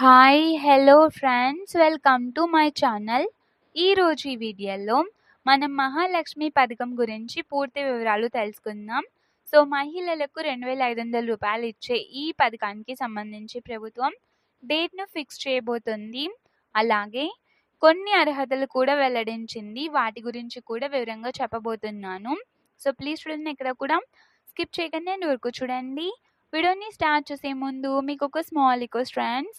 Hi hello friends welcome to my channel ఈరోజు ఈ వీడియోలో మనం మహాలక్ష్మి పథకం గురించి పూర్తి వివరాలు తెలుసుకుందాం. సో మహిళలకు రెండు వేల ఐదు వందల రూపాయలు ఇచ్చే ఈ పథకానికి సంబంధించి ప్రభుత్వం డేట్ను ఫిక్స్ చేయబోతుంది. అలాగే కొన్ని అర్హతలు కూడా వెల్లడించింది. వాటి గురించి కూడా వివరంగా చెప్పబోతున్నాను. సో ప్లీజ్ చూడండి ఇక్కడ కూడా స్కిప్ చేయకుండా. నేను ఊరుకు చూడండి. వీడియోని స్టార్ట్ చేసే ముందు మీకు ఒక small request friends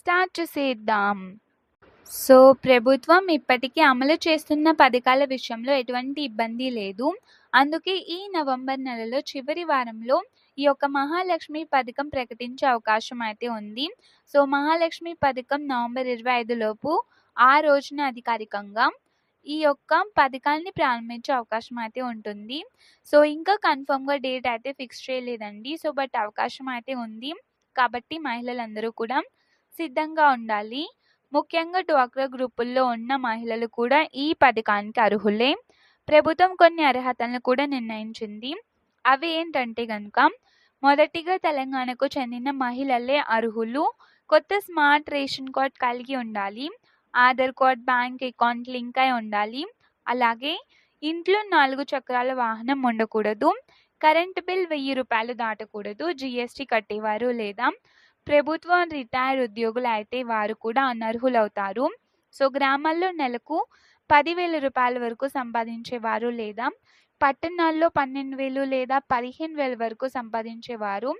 స్టార్ట్ చేసేద్దాం. సో ప్రభుత్వం ఇప్పటికీ అమలు చేస్తున్న పథకాల విషయంలో ఎటువంటి ఇబ్బంది లేదు. అందుకే ఈ నవంబర్ నెలలో చివరి వారంలో ఈ యొక్క మహాలక్ష్మి పథకం ప్రకటించే అవకాశం అయితే ఉంది. సో మహాలక్ష్మి పథకం నవంబర్ ఇరవై ఐదులోపు ఆ రోజున అధికారికంగా ఈ యొక్క పథకాన్ని ప్రారంభించే అవకాశం అయితే ఉంటుంది. సో ఇంకా కన్ఫర్మ్గా డేట్ అయితే ఫిక్స్ చేయలేదండి. సో బట్ అవకాశం అయితే ఉంది. కాబట్టి మహిళలందరూ కూడా సిద్ధంగా ఉండాలి. ముఖ్యంగా డ్వాక్రా గ్రూపుల్లో ఉన్న మహిళలు కూడా ఈ పథకానికి అర్హులే. ప్రభుత్వం కొన్ని అర్హతలను కూడా నిర్ణయించింది. అవి ఏంటంటే కనుక మొదటిగా తెలంగాణకు చెందిన మహిళలే అర్హులు. కొత్త స్మార్ట్ రేషన్ కార్డ్ కలిగి ఉండాలి. Aadhaar card bank account link అయి ఉండాలి. అలాగే ఇంట్లో నాలుగు చక్రాల వాహనం ఉండకూడదు. కరెంట్ బిల్ వెయ్యి రూపాయలు దాటకూడదు. జిఎస్టీ కట్టేవారు లేదా ప్రభుత్వం రిటైర్డ్ ఉద్యోగులు అయితే వారు కూడా అనర్హులవుతారు. సో గ్రామాల్లో నెలకు పదివేల రూపాయల వరకు సంపాదించేవారు లేదా పట్టణాల్లో పన్నెండు వేలు లేదా పదిహేను వేల వరకు సంపాదించేవారు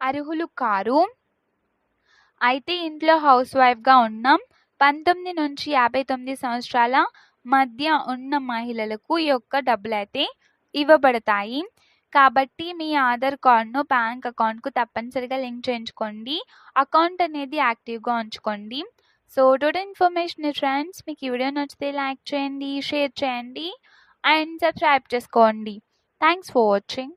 అర్హులు కారు. అయితే ఇంట్లో హౌస్ వైఫ్గా ఉన్నాం పంతొమ్మిది నుంచి యాభై తొమ్మిది సంవత్సరాల మధ్య ఉన్న మహిళలకు ఈ యొక్క డబ్బులు అయితే ఇవ్వబడతాయి. కాబట్టి మీ ఆధార్ కార్డ్ను బ్యాంక్ అకౌంట్కు తప్పనిసరిగా లింక్ చేయించుకోండి. అకౌంట్ అనేది యాక్టివ్గా ఉంచుకోండి. సో టోటల్ ఇన్ఫర్మేషన్ ఫ్రెండ్స్ మీకు ఈ వీడియో నచ్చితే లైక్ చేయండి షేర్ చేయండి అండ్ సబ్స్క్రైబ్ చేసుకోండి. Thanks for watching